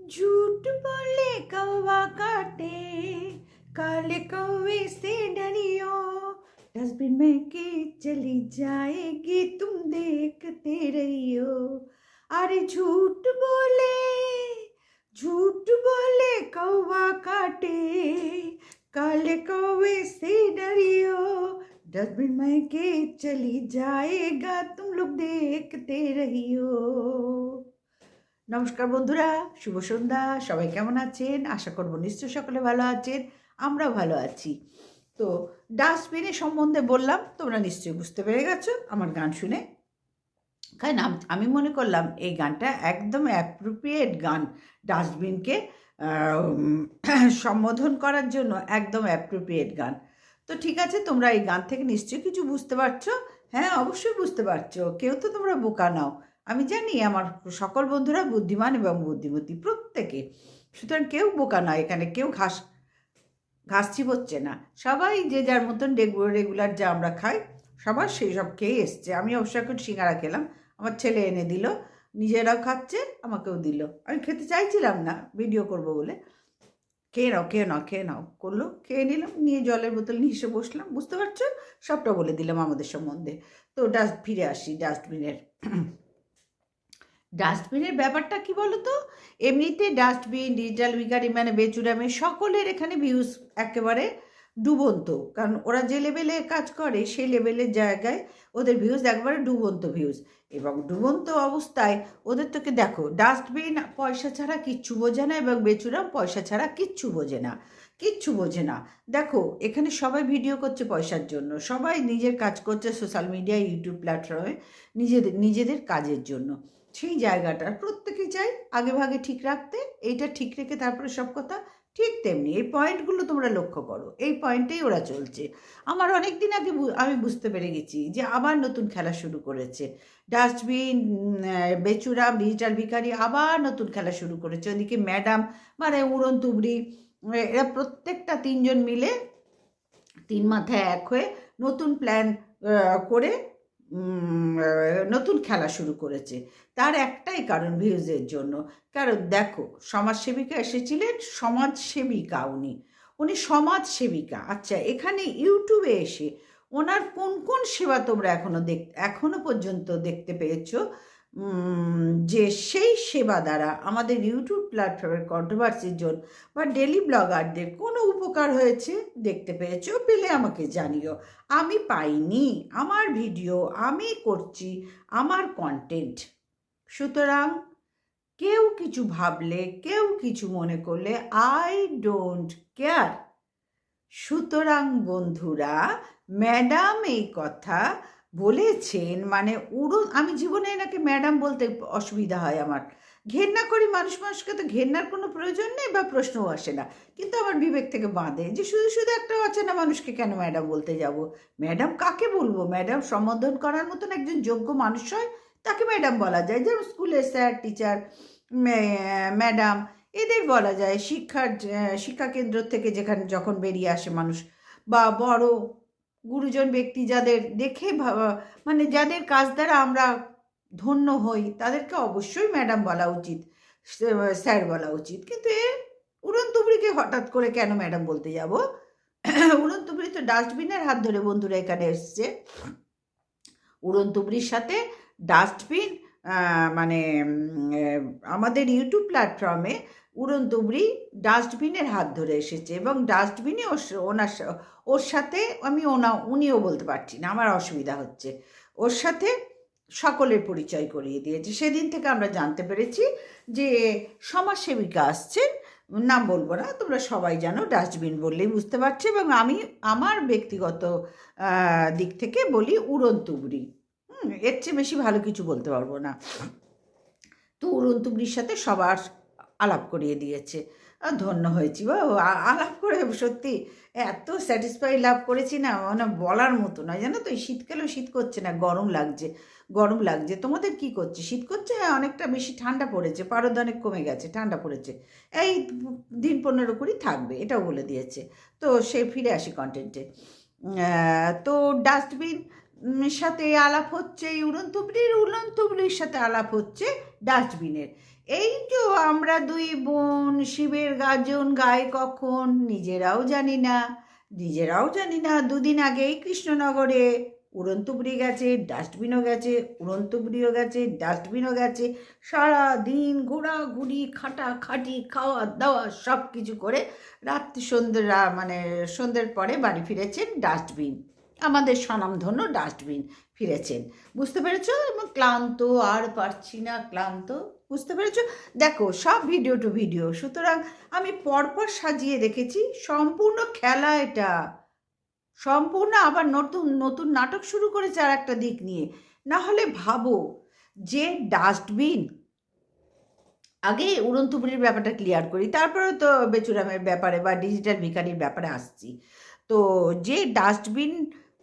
झूठ बोले कौवा काटे काले कौवे से डरियो। डस्टबिन में के चली जाएगी, तुम देखते रहियो। अरे झूठ बोले झूठ बोले कौवा काटे, काले कौवे से डरियो। डस्टबिन में के चली जाएगा, तुम लोग देखते रहियो। নমস্কার বন্ধুরা, শুভ সন্ধ্যা, সবাই কেমন আছেন? আশা করব নিশ্চয় সকলে ভালো আছেন, আমরাও ভালো আছি। তো ডাস্টবিনের সম্বন্ধে বললাম, তোমরা নিশ্চয়ই বুঝতে পেরে গেছো আমার গান শুনে। কারণ আমি মনে করলাম এই গানটা একদম অ্যাপ্রোপ্রিয়েট গান ডাস্টবিনকে সম্বোধন করার জন্য একদম অ্যাপ্রোপ্রিয়েট গান। তো ঠিক আছে, তোমরা এই গান থেকে নিশ্চয়ই কিছু বুঝতে পারছ? হ্যাঁ অবশ্যই বুঝতে পারছ। কেউ তো তোমরা বোকা নাও। আমি জানি আমার সকল বন্ধুরা বুদ্ধিমান এবং বুদ্ধিমতী প্রত্যেকে। সুতরাং কেউ বোকা নয়, এখানে কেউ ঘাস ঘাস চিবোচ্ছে না। সবাই যে যার মতন রেগুলার যা আমরা খাই, সবার সেই সব খেয়ে এসছে। আমি অবশ্য এখন সিঙ্গারা খেলাম, আমার ছেলে এনে দিল, নিজেরাও খাচ্ছে, আমাকেও দিল। আমি খেতে চাইছিলাম না, ভিডিও করব বলে। খেয়ে নাও খেয়ে নাও খেয়ে নাও, করল, খেয়ে নিলাম, নিয়ে জলের বোতল নিয়ে এসে বসলাম। বুঝতে পারছ? সবটা বলে দিলাম আমাদের সম্বন্ধে। তো ডাস্ট ফিরে আসি ডাস্টবিনের ডাস্টবিনের ব্যাপারটা কি বলো তো এমনিতে ডাস্টবিন ডিজিটাল ভিকারি মানে বেচুরামে সকলের এখানে ভিউজ একেবারে ডুবন্ত। কারণ ওরা যে লেভেলে কাজ করে, সেই লেভেলের জায়গায় ওদের ভিউজ একবারে ডুবন্ত ভিউজ এবং ডুবন্ত অবস্থায় ওদের তোকে দেখো ডাস্টবিন পয়সা ছাড়া কিচ্ছু বোঝে না এবং বেচুরাম পয়সা ছাড়া কিচ্ছু বোঝে না। কিচ্ছু বোঝে না। দেখো, এখানে সবাই ভিডিও করছে পয়সার জন্য। সবাই নিজের কাজ করছে সোশ্যাল মিডিয়া ইউটিউব প্ল্যাটফর্মে নিজেদের নিজেদের কাজের জন্য। সেই জায়গাটা প্রত্যেকে চাই আগে ভাগে ঠিক রাখতে, এইটা ঠিক রেখে তারপরে সব কথা ঠিক তেমনি। এই পয়েন্টগুলো তোমরা লক্ষ্য করো। এই পয়েন্টেই ওরা চলছে। আমার অনেক দিন আগে আমি বুঝতে পেরে গেছি যে আবার নতুন খেলা শুরু করেছে। ডাস্টবিন বেচুরাম ডিজিটাল ভিকারি আবার নতুন খেলা শুরু করেছে। ওদিকে ম্যাডাম মানে উড়ন তুবড়ি এরা প্রত্যেকটা তিনজন মিলে তিন মাথায় এক হয়ে নতুন প্ল্যান করে নতুন খেলা শুরু করেছে। তার একটাই কারণ ভিউজের জন্য। কারণ দেখো, সমাজসেবিকা এসেছিলেন সমাজসেবিকা উনি। উনি সমাজসেবিকা। আচ্ছা এখানে ইউটিউবে এসে ওনার কোন কোন সেবা তোমরা এখনও দেখ এখনও পর্যন্ত দেখতে পেয়েছ? যে সেই সেবা দ্বারা আমাদের ইউটিউব প্ল্যাটফর্মের কন্ট্রোভার্সির জন্য বা ডেলি ব্লগারদের কোনো উপকার হয়েছে দেখতে পেয়েছ পেলে আমাকে জানিও। আমি পাইনি, আমার ভিডিও আমি করছি, আমার কন্টেন্ট সুতরাং কেউ কিছু ভাবলে, কেউ কিছু মনে করলে আই ডোন্ট কেয়ার সুতরাং বন্ধুরা ম্যাডাম এই কথা বলেছেন মানে উড়ন আমি জীবনে এনাকে ম্যাডাম বলতে অসুবিধা হয় আমার। ঘেন্না করি মানুষ মানুষকে তো ঘেন্নার কোনো প্রয়োজন নেই বা প্রশ্নও আসে না। কিন্তু আমার বিবেক থেকে বাঁধে যে শুধু শুধু একটা অচেনা মানুষকে কেন ম্যাডাম বলতে যাব? ম্যাডাম কাকে বলব? ম্যাডাম সম্বোধন করার মতন একজন যোগ্য মানুষ হয়, তাকে ম্যাডাম বলা যায়। যেমন স্কুলের স্যার, টিচার ম্যাডাম, এদের বলা যায়। শিক্ষার শিক্ষাকেন্দ্র থেকে যেখানে যখন বেরিয়ে আসে মানুষ বা বড় গুরুজন ব্যক্তি যাদের দেখে মানে যাদের কাজ দ্বারা আমরা ধন্য হই, তাদেরকে অবশ্যই ম্যাডাম বলা উচিত স্যার বলা উচিত। কিন্তু এ উড়ন তুবড়িকে হঠাৎ করে কেন ম্যাডাম বলতে যাব? উড়ন তুবড়ি তো ডাস্টবিনের হাত ধরে বন্ধুরা এখানে এসছে। উড়ন তুবড়ির সাথে ডাস্টবিন মানে আমাদের ইউটিউব প্ল্যাটফর্মে উড়ন তুবড়ি ডাস্টবিনের হাত ধরে এসেছে এবং ডাস্টবিনে ওনার ওর সাথে আমি ওনা, উনিও বলতে পারছি না, আমার অসুবিধা হচ্ছে। ওর সাথে সকলের পরিচয় করিয়ে দিয়েছে। সেদিন থেকে আমরা জানতে পেরেছি যে সমাজসেবিকা আসছেন, নাম বলব না, তোমরা সবাই জানো ডাস্টবিন বললেই বুঝতে পারছ এবং আমি আমার ব্যক্তিগত দিক থেকে বলি উড়ন তুবড়ি এর চেয়ে বেশি ভালো কিছু বলতে পারব না। তো উড়ন তুবড়ির সাথে সবার আলাপ করিয়ে দিয়েছে। ধন্য হয়েছি বা আলাপ করে সত্যি এত স্যাটিসফাই লাভ করেছি না মানে বলার মতো নয়। জানো তো শীতকালেও শীত করছে না, গরম লাগছে গরম লাগছে। তোমাদের কি করছে? শীত করছে? হ্যাঁ অনেকটা বেশি ঠান্ডা পড়েছে পারদ অনেক কমে গেছে, ঠান্ডা পড়েছে। এই দিন পনেরো কুড়ি থাকবে, এটাও বলে দিয়েছে। তো সে ফিরে আসি কন্টেন্টে তো ডাস্টবিন সাথে আলাপ হচ্ছে, এই উড়ন তুবড়ির সাথে আলাপ হচ্ছে ডাস্টবিনের। এই যে আমরা দুই বোন, শিবের গাজন গায়ে কখন, নিজেরাও জানি না, নিজেরাও জানি না, দুদিন আগেই কৃষ্ণনগরে উড়ন্তুবড়ি গেছে, ডাস্টবিনও গেছে উড়ন্তুবড়িও গেছে, ডাস্টবিনও গেছে সারা দিন ঘোরাঘুরি, খাটাখাটি খাওয়া দাওয়া সব কিছু করে রাত্রি সন্ধ্যে মানে সন্ধ্যের পরে বাড়ি ফিরেছেন ডাস্টবিন। আমাদের স্বনামধন্য ডাস্টবিন ফিরেছেন। বুঝতে পেরেছ? এবং ক্লান্ত, আর পারছি না, ক্লান্ত। বুঝতে পেরেছ? দেখো, সব ভিডিও টু ভিডিও সুতরাং আমি পরপর সাজিয়ে রেখেছি। সম্পূর্ণ খেলা এটা। সম্পূর্ণ আবার নতুন নতুন নাটক শুরু করেছে আর একটা দিক নিয়ে। না হলে ভাবো, যে ডাস্টবিন, আগে উড়ন্তুপুরির ব্যাপারটা ক্লিয়ার করি তারপরে তো বেচুরামের ব্যাপারে বা ডিজিটাল ভিকারির ব্যাপারে আসছি। তো যে ডাস্টবিন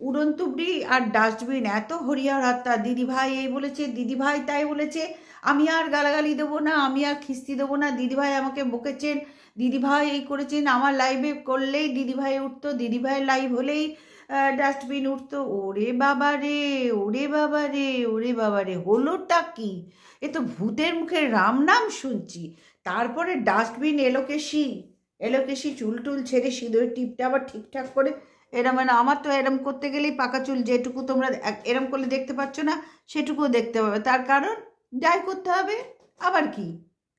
উড়ন্তুবড়ি আর ডাস্টবিন, এত হরিয়ার হাত্তা দিদিভাই এই বলেছে দিদিভাই তাই বলেছে, আমি আর গালাগালি দেবো না, আমি আর খিস্তি দেবো না দিদিভাই আমাকে বকেছেন দিদিভাই এই করেছেন, আমার লাইভে করলেই দিদিভাই উঠতো দিদিভাই লাইভ হলেই ডাস্টবিন উঠতো। ওরে বাবা রে, ওরে বাবা রে, ওরে বাবা রে, হলোটা কি? এ তো ভূতের মুখে রাম নাম শুনছি। তারপরে ডাস্টবিন এলোকেশি এলোকেশি চুল টুল ছেড়ে সিঁদুরের টিপটা আবার ঠিকঠাক করে এরম মানে আমার তো এরম করতে গেলেই পাকা চুল যেটুকু তোমরা এরম করলে দেখতে পাচ্ছ না, সেটুকুও দেখতে পাবে। তার কারণ ডাই করতে হবে, আবার কি?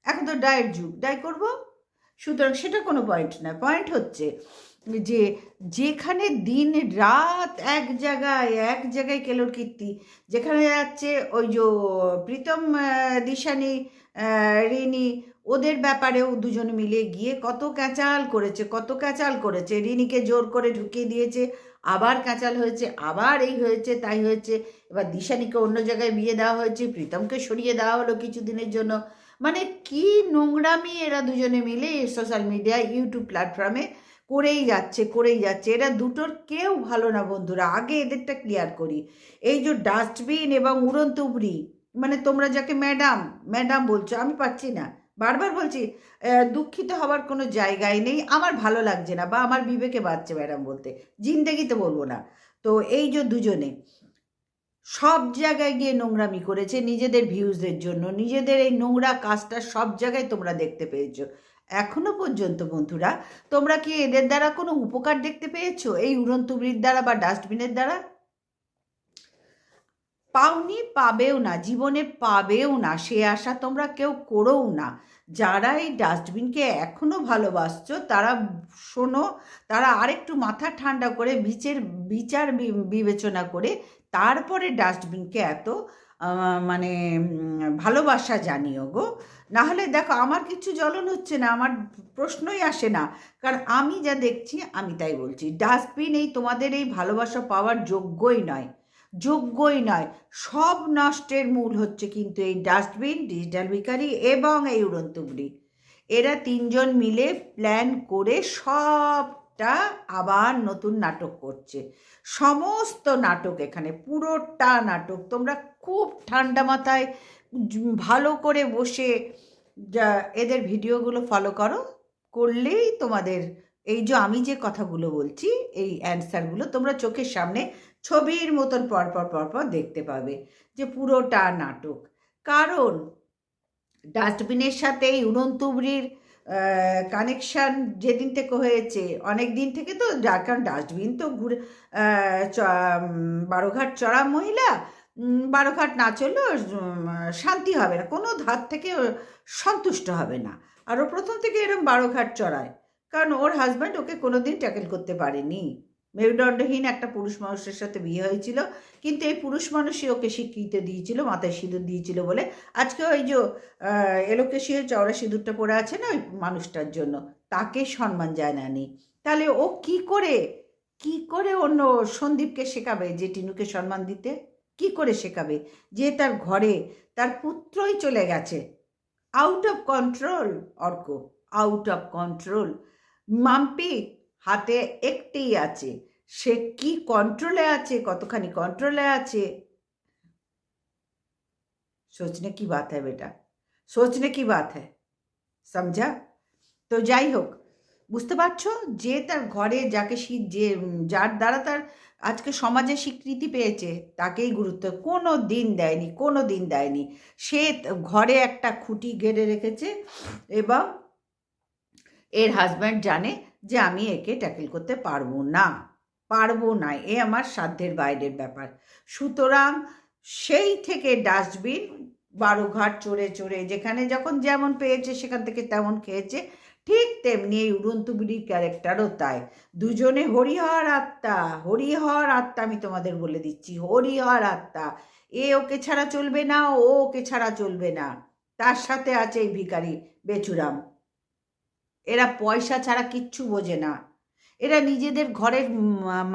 এখন তো ডায়ের যুগ, ডাই করব? সুতরাং সেটা কোনো পয়েন্ট না। পয়েন্ট হচ্ছে যে যেখানে দিন রাত এক জায়গায় এক জায়গায় কেলোর কীর্তি, যেখানে যাচ্ছে ওই যে প্রীতম দিশানি রিনি ওদের ব্যাপারেও দুজন মিলে গিয়ে কত ক্যাচাল করেছে, কত ক্যাচাল করেছে। রিনিকে জোর করে ঢুকিয়ে দিয়েছে, আবার ক্যাচাল হয়েছে, আবার এই হয়েছে, তাই হয়েছে। এবার দিশানিকে অন্য জায়গায় বিয়ে দেওয়া হয়েছে, প্রীতমকে সরিয়ে দেওয়া হলো কিছুদিনের জন্য। মানে কি নোংরামি এরা দুজনে মিলে এই সোশ্যাল মিডিয়া, ইউটিউব প্ল্যাটফর্মে করেই যাচ্ছে করেই যাচ্ছে। এরা দুটোর কেউ ভালো না বন্ধুরা, আগে এদেরটা ক্লিয়ার করি। এই যে ডাস্টবিন এবং উড়ন্তুবড়ি মানে তোমরা যাকে ম্যাডাম ম্যাডাম বলছো, আমি পাচ্ছি না। বারবার বলছি দুঃখিত হওয়ার কোনো জায়গায় নেই। আমার ভালো লাগছে না বা আমার বিবেকে বাজছে ম্যাডাম বলতে। জিন্দেগিতে বলব না। তো এই যে দুজনে, সব জায়গায় গিয়ে নোংরামি করেছে, নিজেদের ভিউজের জন্য। নিজেদের এই নোংরা কাজটা সব জায়গায় তোমরা দেখতে পেয়েছ। এখনও পর্যন্ত বন্ধুরা, তোমরা কি এদের দ্বারা কোনো উপকার দেখতে পেয়েছ? এই উড়ন্তুবড়ির দ্বারা বা ডাস্টবিনের দ্বারা? পাওনি পাবেও না, জীবনে পাবেও না, সে আশা তোমরা কেউ করোও না। যারা এই ডাস্টবিনকে এখনও ভালোবাসছো, তারা শোনো, তারা আরেকটু মাথা ঠান্ডা করে, বিচার বিচার বিবেচনা করে, তারপরে ডাস্টবিনকে এত মানে ভালোবাসা জানিও গো। নাহলে দেখো, আমার কিছু জ্বলন হচ্ছে না, আমার প্রশ্নই আসে না। কারণ আমি যা দেখছি, আমি তাই বলছি। ডাস্টবিন এই তোমাদের এই ভালোবাসা পাওয়ার যোগ্যই নয়। যোগ্যই নয়। সব নষ্টের মূল হচ্ছে কিন্তু এই ডাস্টবিন, ডিজিটাল ভিকারি এবং এই উড়ন্তুবড়ি এরা তিনজন মিলে প্ল্যান করে সবটা আবার নতুন নাটক করছে। সমস্ত নাটক এখানে, পুরোটা নাটক। তোমরা খুব ঠান্ডা মাথায় ভালো করে বসে এদের ভিডিওগুলো ফলো করো, করলেই তোমাদের এই যে আমি যে কথাগুলো বলছি, এই অ্যান্সারগুলো তোমরা চোখের সামনে ছবির মতন পরপর পরপর দেখতে পাবে যে পুরোটা নাটক। কারণ ডাস্টবিনের সাথে এই উড়ন্তুবড়ির কানেকশান যেদিন থেকে হয়েছে, অনেক দিন থেকে তো যার কারণ ডাস্টবিন তো ঘুরে বারোঘাট চড়া মহিলা বারোঘাট না চললেও শান্তি হবে না। কোনো ধার থেকে সন্তুষ্ট হবে না। আর ও প্রথম থেকে এরকম বারোঘাট চড়ায়। কারণ ওর হাজব্যান্ড ওকে কোনোদিন ট্যাকেল করতে পারেনি। মেরুদণ্ডহীন একটা পুরুষ মানুষের সাথে বিয়ে হয়েছিল, কিন্তু এই পুরুষ মানুষই ওকে স্বীকৃতি দিয়েছিল, মাথায় সিঁদুর দিয়েছিল বলে। আজকে ওই যে এলোকেশীয় চওড়া সিঁদুরটা পরে আছে না ওই মানুষটার জন্য, তাকে সম্মান জানানি তাহলে ও কি করে কি করে অন্য সন্দীপকে শেখাবে যে টিনুকে সম্মান দিতে? কি করে শেখাবে যে তার ঘরে তার পুত্রই চলে গেছে? Out of control Arko out of control Mampi হাতে একটিই আছে সে কি কন্ট্রোলে আছে কতখানি কন্ট্রোলে আছে सोचने की बात है बेटा सोचने की बात है समझा তো যাই হোক বুঝতে পারছো যে তার ঘরে যাকে শীত যে উম, যার দ্বারা তার আজকে সমাজে স্বীকৃতি পেয়েছে তাকেই গুরুত্ব কোনো দিন দেয়নি কোনো দিন দেয়নি সে ত- ঘরে একটা খুঁটি গেড়ে রেখেছে এবং এর হাজব্যান্ড জানে যে আমি একে ট্যাকেল করতে পারব না। পারব না, এ আমার সাধ্যের বাইরের ব্যাপার। সুতরাং সেই থেকে ডাস্টবিন বারোঘাট চড়ে চড়ে যেখানে যখন যেমন পেয়েছে সেখান থেকে তেমন খেয়েছে, ঠিক তেমনি এই উড়ন্তুবিড়ির ক্যারেক্টারও তাই। দুজনে হরিহর আত্মা হরিহর আত্মা আমি তোমাদের বলে দিচ্ছি, হরিহর আত্মা। এ ওকে ছাড়া চলবে না, ও ওকে ছাড়া চলবে না। তার সাথে আছে এই ভিখারি বেচুরাম। এরা পয়সা ছাড়া কিচ্ছু বোঝে না। এরা নিজেদের ঘরের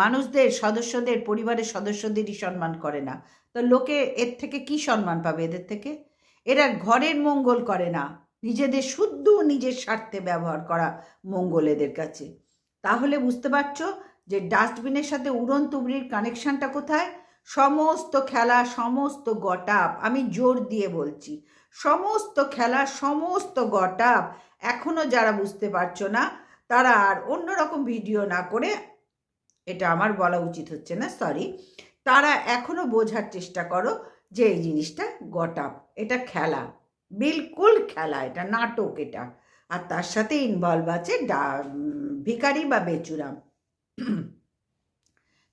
মানুষদের সদস্যদের, পরিবারের সদস্যদেরই সম্মান করে না। তো লোকে এর থেকে কি সম্মান পাবে এদের থেকে? এরা ঘরের মঙ্গল করে না। নিজেদের শুদ্ধ নিজের স্বার্থে ব্যবহার করা মঙ্গল এদের কাছে। তাহলে বুঝতে পারছ যে ডাস্টবিনের সাথে উড়ন তুবড়ির কানেকশানটা কোথায়? সমস্ত খেলা সমস্ত গটাপ আমি জোর দিয়ে বলছি, সমস্ত খেলা সমস্ত গটাপ এখনও যারা বুঝতে পারছ না, তারা আর অন্য রকম ভিডিও না করে, এটা আমার বলা উচিত হচ্ছে না সরি তারা এখনও বোঝার চেষ্টা করো যে এই জিনিসটা গটাপ, এটা খেলা, বিলকুল খেলা, এটা নাটক এটা। আর তার সাথে ইনভলভ আছে ডা ভিখারি বা বেচুরাম।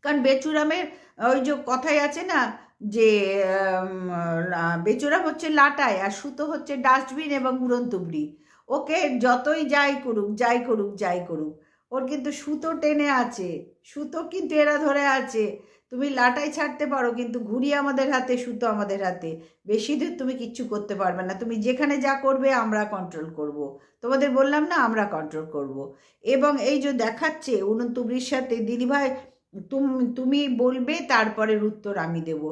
কারণ বেচুরামের, ওই যে কথাই আছে না যে বেচুরাম হচ্ছে লাটায় আর সুতো হচ্ছে ডাস্টবিন এবং উড়ন্তুবড়ি ওকে যতই যাই করুক যাই করুক যাই করুক। ওর কিন্তু সুতো টেনে আছে, সুতো কিন্তু এরা ধরে আছে? তুমি লাটাই ছাড়তে পারো, কিন্তু ঘুড়ি আমাদের হাতে, সুতো আমাদের হাতে। বেশি দূর তুমি কিচ্ছু করতে পারবে না। তুমি যেখানে যা করবে, আমরা কন্ট্রোল করব। তোমাদের বললাম না, আমরা কন্ট্রোল করব। এবং এই যে দেখাচ্ছে উনতুবরির সাথে দিদিভাই তুমি তুমি বলবে তারপরের উত্তর আমি দেব।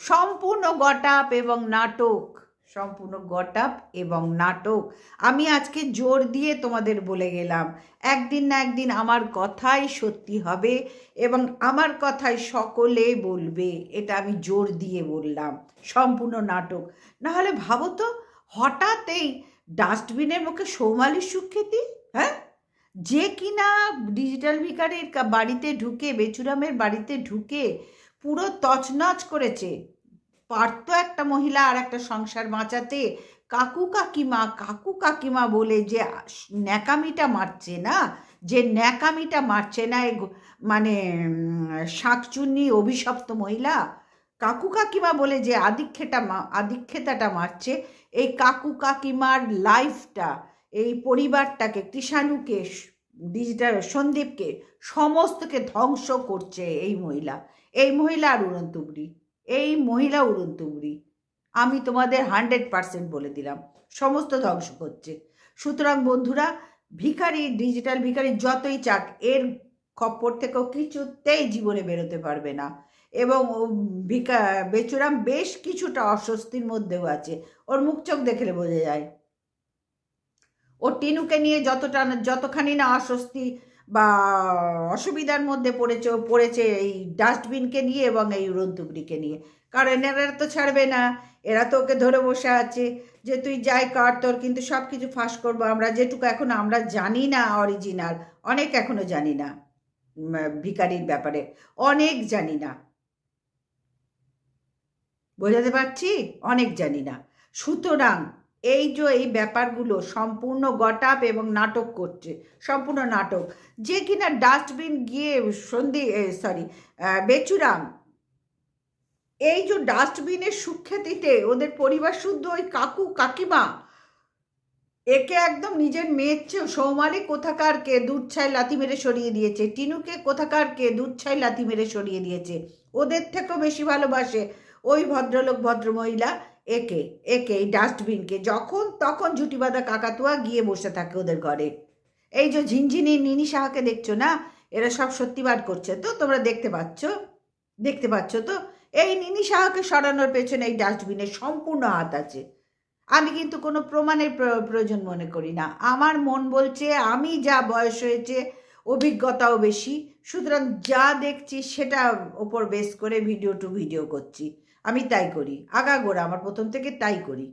সম্পূর্ণ গটাপ এবং নাটক। সম্পূর্ণ গটাপ এবং নাটক। আমি আজকে জোর দিয়ে তোমাদের বলে গেলাম, একদিন না একদিন আমার কথাই সত্যি হবে এবং আমার কথাই সকলে বলবে, এটা আমি জোর দিয়ে বললাম, সম্পূর্ণ নাটক। না হলে ভাবো তো, হঠাৎ এই ডাস্টবিনের মুখে সৌমালির সুখ্যাতি হ্যাঁ? যে কিনা ডিজিটাল ভিকারের বাড়িতে ঢুকে, বেচুরামের বাড়িতে ঢুকে পুরো তছনছ করেছে পারতো একটা মহিলা আর একটা সংসার বাঁচাতে কাকু কাকিমা কাকু কাকিমা বলে যে ন্যাকামিটা মারছে না? যে ন্যাকামিটা মারছে না মানে শাঁকচুন্নি অভিশপ্ত মহিলা? কাকু কাকিমা বলে যে আদিক্ষেটা আদিক্ষেতাটা মারছে এই কাকু কাকিমার লাইফটা, এই পরিবারটাকে, কৃষাণুকে, ডিজিটাল সন্দীপকে, সমস্তকে ধ্বংস করছে এই মহিলা। এই মহিলা আর উড়ন্তুবড়ি এই মহিলা উড়ন্তুবড়ি আমি তোমাদের হান্ড্রেড পার্সেন্ট বলে দিলাম। সমস্ত ধ্বংস করছে সুতরাং বন্ধুরা, ভিখারি ডিজিটাল ভিখারি যতই চাক, এর খপ্পর থেকেও কিছুতেই জীবনে বেরোতে পারবে না। এবং ভিকা বেচুরাম বেশ কিছুটা অস্বস্তির মধ্যেও আছে। ওর মুখ চোখ দেখলে বোঝা যায়। ও টিনুকে নিয়ে যতটা, যতখানি না অস্বস্তি বা অসুবিধার মধ্যে পড়েছে পড়েছে এই ডাস্টবিনকে নিয়ে এবং এই উড়ন্তুবড়িকে নিয়ে। কারণ এরা তো ছাড়বে না এরা তো ওকে ধরে বসে আছে যে তুই যাই কার তোর কিন্তু সব কিছু ফাঁস করব। আমরা যেটুকু এখন আমরা জানি না অরিজিনাল অনেক এখনও জানি না উম, ভিখারির ব্যাপারে অনেক জানি না। বোঝাতে পারছি? অনেক জানি না। সুতরাং এই যে এই ব্যাপারগুলো সম্পূর্ণ গটাপ এবং নাটক করছে, সম্পূর্ণ নাটক। যে কিনা ডাস্টবিন গিয়ে সন্ধি সরি বেচুরাম, এই যে ডাস্টবিনের সুখ্যাতিতে ওদের পরিবার শুদ্ধ ওই কাকু কাকিমা, একে একদম নিজের মেয়ের চেয়েও সৌমালি কোথাকার কে দুধ ছাই লাথি মেরে সরিয়ে দিয়েছে, টিনুকে কোথাকার কে দুধ ছাই লাথি মেরে সরিয়ে দিয়েছে, ওদের থেকেও বেশি ভালোবাসে ওই ভদ্রলোক ভদ্রমহিলা। একে একে এই ডাস্টবিনকে যখন তখন ঝুটি বাঁধা কাকাতুয়া গিয়ে বসে থাকে ওদের ঘরে। এই যে ঝিনঝিনি নিনি সাহাকে দেখছ না? এরা সব সত্যিবার করছে। তো তোমরা দেখতে পাচ্ছ দেখতে পাচ্ছ তো? এই নিনি সাহাকে সরানোর পেছনে এই ডাস্টবিনের সম্পূর্ণ হাত আছে। আমি কিন্তু কোনো প্রমাণের প্র- প্রয়োজন মনে করি না। আমার মন বলছে আমি যা বয়স হয়েছে, অভিজ্ঞতাও বেশি। সুতরাং যা দেখছি সেটা ওপর বেস করে ভিডিও টু ভিডিও করছি। আমি তাই করি। আগাগোড়া আমার প্রথম থেকে তাই করি।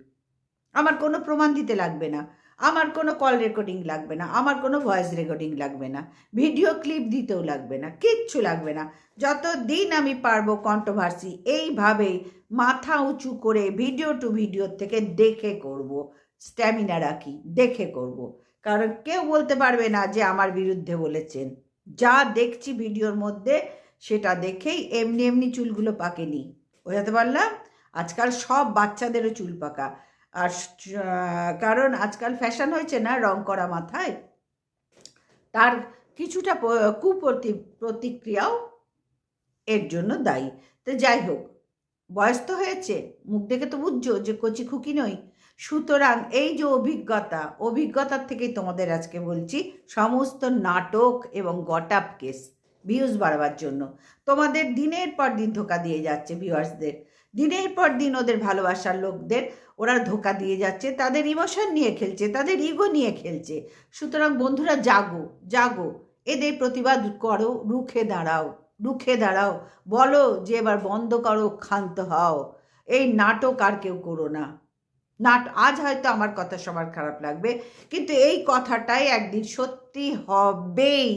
আমার কোনো প্রমাণ দিতে লাগবে না। আমার কোনো কল রেকর্ডিং লাগবে না। আমার কোনো ভয়েস রেকর্ডিং লাগবে না। ভিডিও ক্লিপ দিতেও লাগবে না। কিচ্ছু লাগবে না। যত দিন আমি পারব কন্ট্রোভার্সি এইভাবেই মাথা উঁচু করে ভিডিও টু ভিডিও থেকে দেখে করব। স্ট্যামিনা রাখি, দেখে করব। কারণ কেউ বলতে পারবে না যে আমার বিরুদ্ধে বলেছেন। যা দেখছি ভিডিওর মধ্যে সেটা দেখেই এমনি এমনি চুলগুলো পাকেনি বোঝাতে পারলাম? আজকাল সব বাচ্চাদেরও চুল পাকা। আর কারণ আজকাল ফ্যাশন হয়েছে না রং করা মাথায়? তার কিছুটা কুপ্রতি, প্রতিক্রিয়াও এর জন্য দায়ী। তো যাই হোক, বয়স তো হয়েছে। মুখ দেখে তো বুঝছ যে কচি খুকি নই। সুতরাং এই যে অভিজ্ঞতা, অভিজ্ঞতার থেকেই তোমাদের আজকে বলছি, সমস্ত নাটক এবং গটাপ কেস। ভিউজ বাড়াবার জন্য। তোমাদের দিনের পর দিন ধোকা দিয়ে যাচ্ছে ভিউয়ার্সদের দিনের পর দিন ওদের ভালোবাসার লোকদের ওরা ধোকা দিয়ে যাচ্ছে, তাদের ইমোশন নিয়ে খেলছে, তাদের ইগো নিয়ে খেলছে। সুতরাং বন্ধুরা, জাগো জাগো। এদের প্রতিবাদ করো, রুখে দাঁড়াও রুখে দাঁড়াও। বলো যে এবার বন্ধ করো, ক্ষান্ত হও। এই নাটক আর কেউ করো না। নাট, আজ হয়তো আমার কথা সবার খারাপ লাগবে, কিন্তু এই কথাটাই একদিন সত্যি হবেই।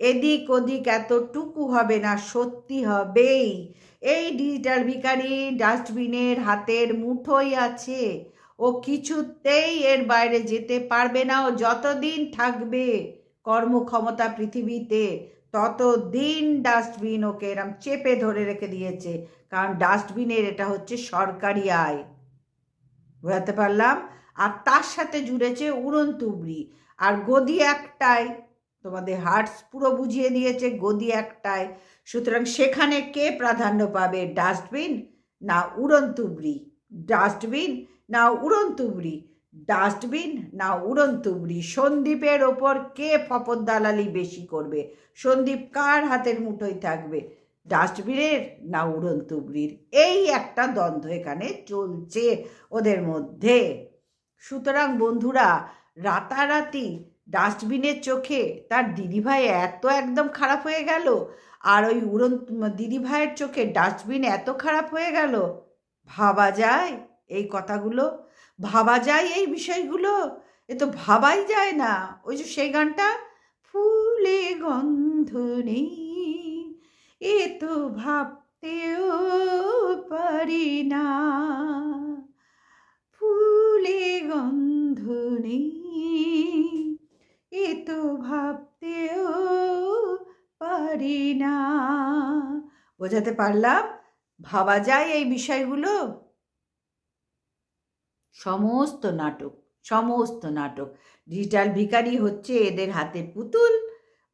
এদিক ওদিক এতটুকু হবে না, সত্যি হবেই। এই ডিজিটাল ভিখারি ডাস্টবিনের হাতের মুঠোই আছে। ও কিছুতেই এর বাইরে যেতে পারবে না। ও যতদিন থাকবে কর্মক্ষমতা পৃথিবীতে, ততদিন ডাস্টবিন ওকে এরম চেপে ধরে রেখে দিয়েছে। কারণ ডাস্টবিনের এটা হচ্ছে সরকারি আয়। বোঝাতে পারলাম? আর তার সাথে জুড়েছে উড়ন তুবড়ি আর গদি একটাই। তোমাদের হার্টস পুরো বুঝিয়ে দিয়েছে গদি একটায় সুতরাং সেখানে কে প্রাধান্য পাবে? ডাস্টবিন না উড়ন তুবড়ি ডাস্টবিন না উড়ন তুবড়ি ডাস্টবিন না উড়ন তুবড়ি সন্দীপের ওপর কে ফপর দালালি বেশি করবে? সন্দীপ কার হাতের মুঠোয় থাকবে? ডাস্টবিনের না উড়ন তুবড়ির এই একটা দ্বন্দ্ব এখানে চলছে ওদের মধ্যে। সুতরাং বন্ধুরা, রাতারাতি ডাস্টবিনের চোখে তার দিদিভাই এত একদম খারাপ হয়ে গেল, আর ওই উড়ন দিদিভাইয়ের চোখে ডাস্টবিন এত খারাপ হয়ে গেল, ভাবা যায় এই কথাগুলো? ভাবা যায় এই বিষয়গুলো? এ তো ভাবাই যায় না। ওই যে সেই গানটা, ফুলে গন্ধ নেই, এ তো ভাবতেও পারি না, ফুলে গন্ধ নেই এ ভাবতেও পারি না। বোঝাতে পারলাম? ভাবা যায় এই বিষয়গুলো? সমস্ত নাটক সমস্ত নাটক। ডিজিটাল ভিকারি হচ্ছে এদের হাতের পুতুল।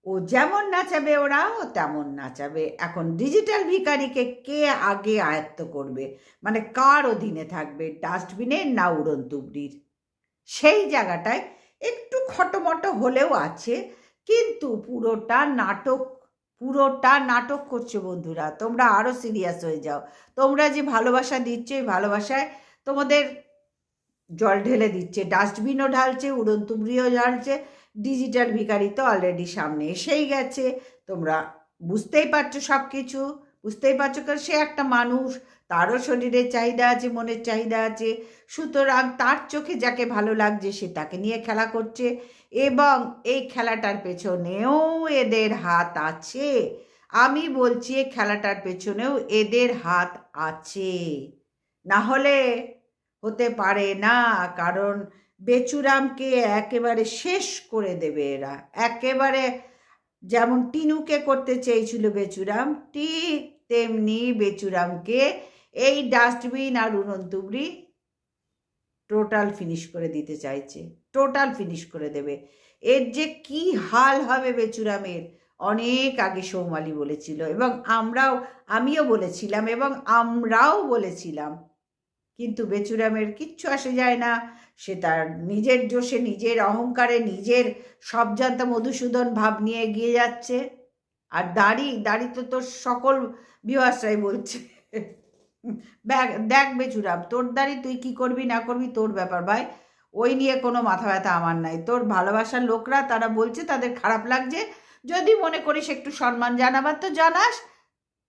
ও যেমন নাচাবে ওরা ও তেমন নাচাবে। এখন ডিজিটাল ভিকারিকে কে আগে আয়ত্ত করবে? মানে কার অধীনে থাকবে? ডাস্টবিনের না উড়ন তুবড়ির সেই জায়গাটায় একটু খটোমটো হলেও আছে, কিন্তু পুরোটা নাটক পুরোটা নাটক করছে বন্ধুরা। তোমরা আরও সিরিয়াস হয়ে যাও। তোমরা যে ভালোবাসা দিচ্ছ, এই ভালোবাসায় তোমাদের জল ঢেলে দিচ্ছে। ডাস্টবিনও ঢালছে উড়ন তুবড়িও ঢালছে ডিজিটাল ভিকারি তো অলরেডি সামনে এসেই গেছে। তোমরা বুঝতেই পারছ সব কিছু বুঝতেই পারছ কারণ সে একটা মানুষ। তারও শরীরের চাহিদা আছে, মনের চাহিদা আছে। সুতরাং তার চোখে যাকে ভালো লাগছে সে তাকে নিয়ে খেলা করছে এবং এই খেলাটার পেছনেও এদের হাত আছে। আমি বলছি এই খেলাটার পেছনেও এদের হাত আছে। না হলে হতে পারে না, কারণ বেচুরামকে একেবারে শেষ করে দেবে এরা। একেবারে যেমন টিনুকে করতে চেয়েছিল বেচুরাম, ঠিক তেমনি বেচুরামকে এই ডাস্টবিন আর উনন্তুবড়ি টোটাল ফিনিশ করে দিতে চাইছে। টোটাল ফিনিশ করে দেবে। এর যে কি হাল হবে বেচুরামের, অনেক আগে সৌমালি বলেছিল এবং আমরাও, আমিও বলেছিলাম এবং আমরাও বলেছিলাম। কিন্তু বেচুরামের কিচ্ছু আসে যায় না। সে তার নিজের জোশে, নিজের অহংকারে, নিজের সব জানতা মধুসূদন ভাব নিয়ে এগিয়ে যাচ্ছে। আর দাড়ি দাড়ি তো তোর সকল বিহাসরাই বলছে। দেখ বেচুরাম তোর দাড়ি তুই কি করবি না করবি তোর ব্যাপার, ভাই। ওই নিয়ে কোনো মাথা ব্যথা আমার নাই। তোর ভালোবাসার লোকরা, তারা বলছে তাদের খারাপ লাগছে। যদি মনে করিস একটু সম্মান জানাবার তো জানাস,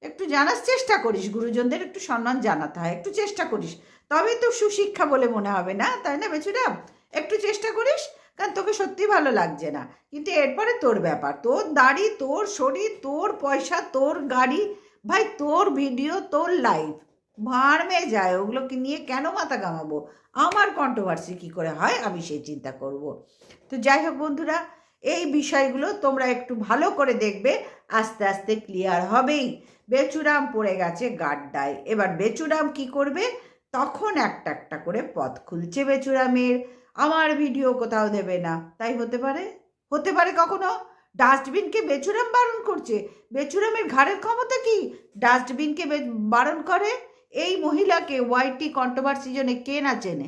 একটু জানার চেষ্টা করিস, গুরুজনদের একটু সম্মান জানাতে হয়, একটু চেষ্টা করিস। তবে তো সুশিক্ষা বলে মনে হবে না, তাই না বেচুরাম একটু চেষ্টা করিস, কারণ তোকে সত্যি ভালো লাগছে না। কিন্তু এরপরে তোর ব্যাপার, তোর দাড়ি, তোর শরীর, তোর পয়সা, তোর গাড়ি, ভাই, তোর ভিডিও, তোর লাইফ ভাড়মে যায়, ওগুলোকে নিয়ে কেন মাথা কামাবো আমার কন্ট্রোভার্সি কী করে হয়, আমি সেই চিন্তা করব। তো যাই হোক বন্ধুরা, এই বিষয়গুলো তোমরা একটু ভালো করে দেখবে, আস্তে আস্তে ক্লিয়ার হবেই। বেচুরাম পড়ে গেছে গাড্ডায়। এবার বেচুরাম কি করবে? তখন একটা একটা করে পথ খুলছে বেচুরামের। আমার ভিডিও কোথাও দেবে না। তাই হতে পারে? হতে পারে কখনো? ডাস্টবিনকে বেচুরাম বারণ করছে। বেচুরামের ঘাড়ের ক্ষমতা কি? ডাস্টবিনকে বারণ করে? এই মহিলাকে ওয়াইটি কন্ট্রোভার্সি জন্য কে না চেনে?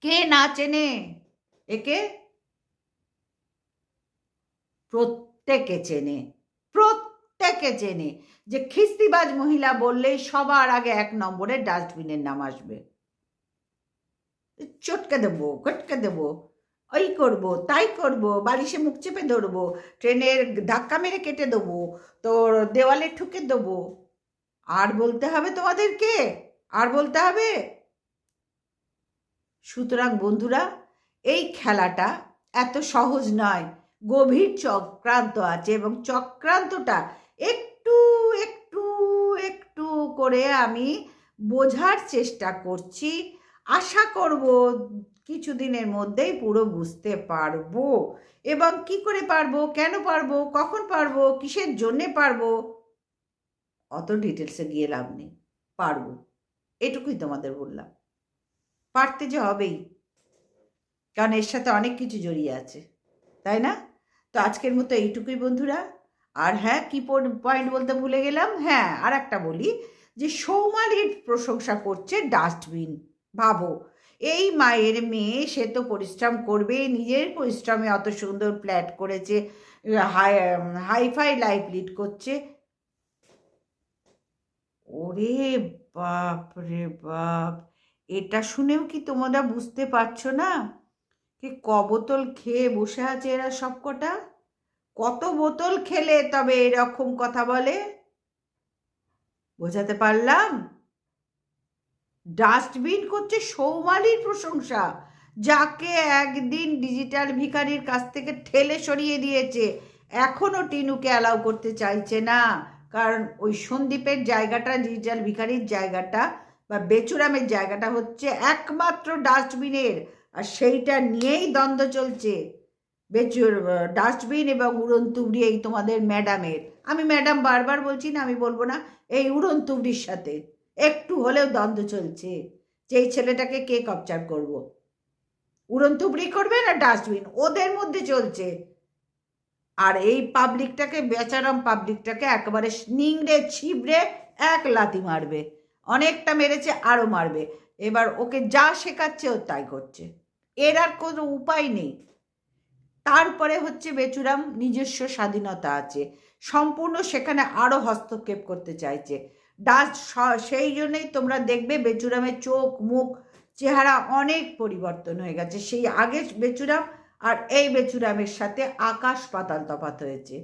কে না চেনে? একে প্রত্যেকে চেনে। প্রত্যেকে চেনে যে খিস্তিবাজ মহিলা বললেই সবার আগে এক নম্বরে ডাস্টবিনের নাম আসবে। চটকে দেবো, কটকে দেবো, ওই করব, তাই করব, বালিশে মুখ চেপে ধরবো, ট্রেনের ধাক্কা মেরে কেটে দেবো, তোর দেওয়ালে ঠুকে দেবো। আর বলতে হবে তোমাদেরকে? আর বলতে হবে? সুতরাং বন্ধুরা, এই খেলাটা এত সহজ নয়। গভীর চক্রান্ত আছে এবং চক্রান্তটা একটু একটু একটু করে আমি বোঝার চেষ্টা করছি। আশা করব কিছুদিনের মধ্যেই পুরো বুঝতে পারব। এবং কি করে পারব? কেন পারব? কখন পারব? কিসের জন্যে পারব? অত ডিটেলসে গিয়ে লাভ নেই। পারব। এটুকুই তোমাদের বললাম। পারতে যে হবেই। কারণ এর সাথে অনেক কিছু জড়িয়ে আছে। তাই না? তো আজকের মতো এইটুকুই বন্ধুরা। আর হ্যাঁ কি পয়েন্ট বলতে ভুলে গেলাম? হ্যাঁ আর একটা বলি যে সৌমালির প্রশংসা করছে ডাস্টবিন ভাবো, এই মায়ের মেয়ে, সে তো পরিশ্রম করবে নিজের পরিশ্রমে অত সুন্দর ফ্ল্যাট করেছে হাই হাইফাই লাইফ লিড করছে। ওরে বাপ রে বাপ, এটা শুনেও কি তোমরা বুঝতে পারছ না? কি ক বোতল খেয়ে বসে আছে এরা সব কটা কত বোতল খেলে তবে এরকম কথা বলে? বোঝাতে পারলাম? ডাস্টবিন করছে সৌমালির প্রশংসা, যাকে একদিন ডিজিটাল ভিকারির কাছ থেকে ঠেলে সরিয়ে দিয়েছে এখনও টিনুকে অ্যালাউ করতে চাইছে না। কারণ ওই সন্দীপের জায়গাটা ডিজিটাল ভিখারির জায়গাটা বা বেচুরামের জায়গাটা হচ্ছে একমাত্র ডাস্টবিনের আর সেইটা নিয়েই দ্বন্দ্ব চলছে। বেচুর ডাস্টবিন এবং উড়ন তুবড়ি এই তোমাদের ম্যাডামের। আমি ম্যাডাম বারবার বলছি না, আমি বলব না, এই উড়ন তুবড়ির সাথে একটু হলেও দ্বন্দ্ব চলছে যে এই ছেলেটাকে কে কপচার করব। উড়ন তুবড়ি করবে না ডাস্টবিন? ওদের মধ্যে চলছে। আর এই পাবলিকটাকে, বেচারাম পাবলিকটাকে একেবারে নিংড়ে, ছিবড়ে এক লাতি মারবে। অনেকটা মেরেছে আরও মারবে। এবার ওকে যা শেখাচ্ছে ও তাই করছে। এর আর কোনো উপায় নেই। তারপরে হচ্ছে বেচুরাম নিজস্ব স্বাধীনতা আছে। সম্পূর্ণ সেখানে আরও হস্তক্ষেপ করতে চাইছে। ডাস্ট সেই জন্যই তোমরা দেখবে বেচুরামের চোখ, মুখ, চেহারা অনেক পরিবর্তন হয়ে গেছে। সেই আগে বেচুরাম আর এই বেচুরামের সাথে আকাশ পাতাল তফাত হয়েছে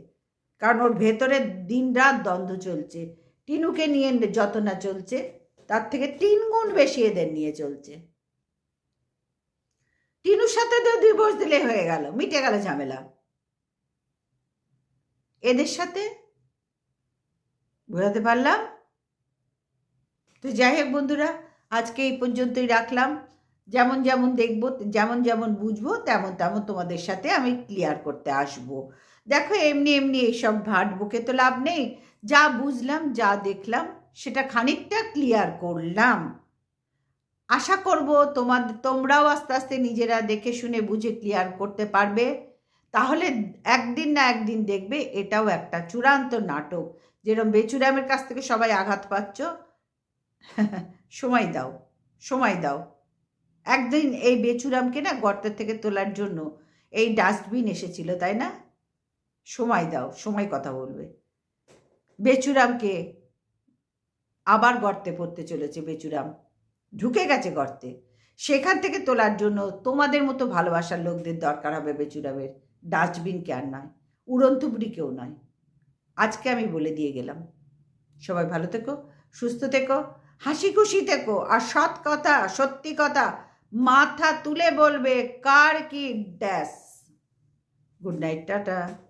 কারণ ওর ভেতরে দিন রাত দ্বন্দ্ব চলছে। টিনুকে নিয়ে যত না চলছে, তার থেকে তিন গুণ বেশি এদের নিয়ে চলছে। টিনুর সাথে তো ডিভোর্স দিলে হয়ে গেল, মিটে গেল ঝামেলা। এদের সাথে? বোঝাতে পারলাম? তো যাই হোক বন্ধুরা, আজকে এই পর্যন্তই রাখলাম। যেমন যেমন দেখব, যেমন যেমন বুঝব, তেমন তেমন তোমাদের সাথে আমি ক্লিয়ার করতে আসব। দেখো, এমনি এমনি এইসব ভাট বুকে তো লাভ নেই। যা বুঝলাম, যা দেখলাম, সেটা খানিকটা ক্লিয়ার করলাম। আশা করব তোমাদের তোমরাও আস্তে আস্তে নিজেরা দেখে শুনে বুঝে ক্লিয়ার করতে পারবে। তাহলে একদিন না একদিন দেখবে, এটাও একটা চূড়ান্ত নাটক। যেরকম বেচুরামের কাছ থেকে সবাই আঘাত পাচ্ছ, সময় দাও সময় দাও। একদিন এই বেচুরামকে না গর্তের থেকে তোলার জন্য এই ডাস্টবিন এসেছিল, তাই না? সময় দাও, সময় কথা বলবে। বেচুরামকে আবার গর্তে পড়তে চলেছে বেচুরাম। ঢুকে গেছে গর্তে। সেখান থেকে তোলার জন্য তোমাদের মতো ভালোবাসার লোকদের দরকার হবে বেচুরামের। ডাস্টবিনকে আর নয় উড়ন্তুবড়ি কেউ নয়। আজকে আমি বলে দিয়ে গেলাম। সবাই ভালো থেকো, সুস্থ থেকো, হাসি খুশি থেকো। আর সৎ কথা, সত্যি কথা মাথা তুলে বলবে কার কি ড্যাশ? Good night tata.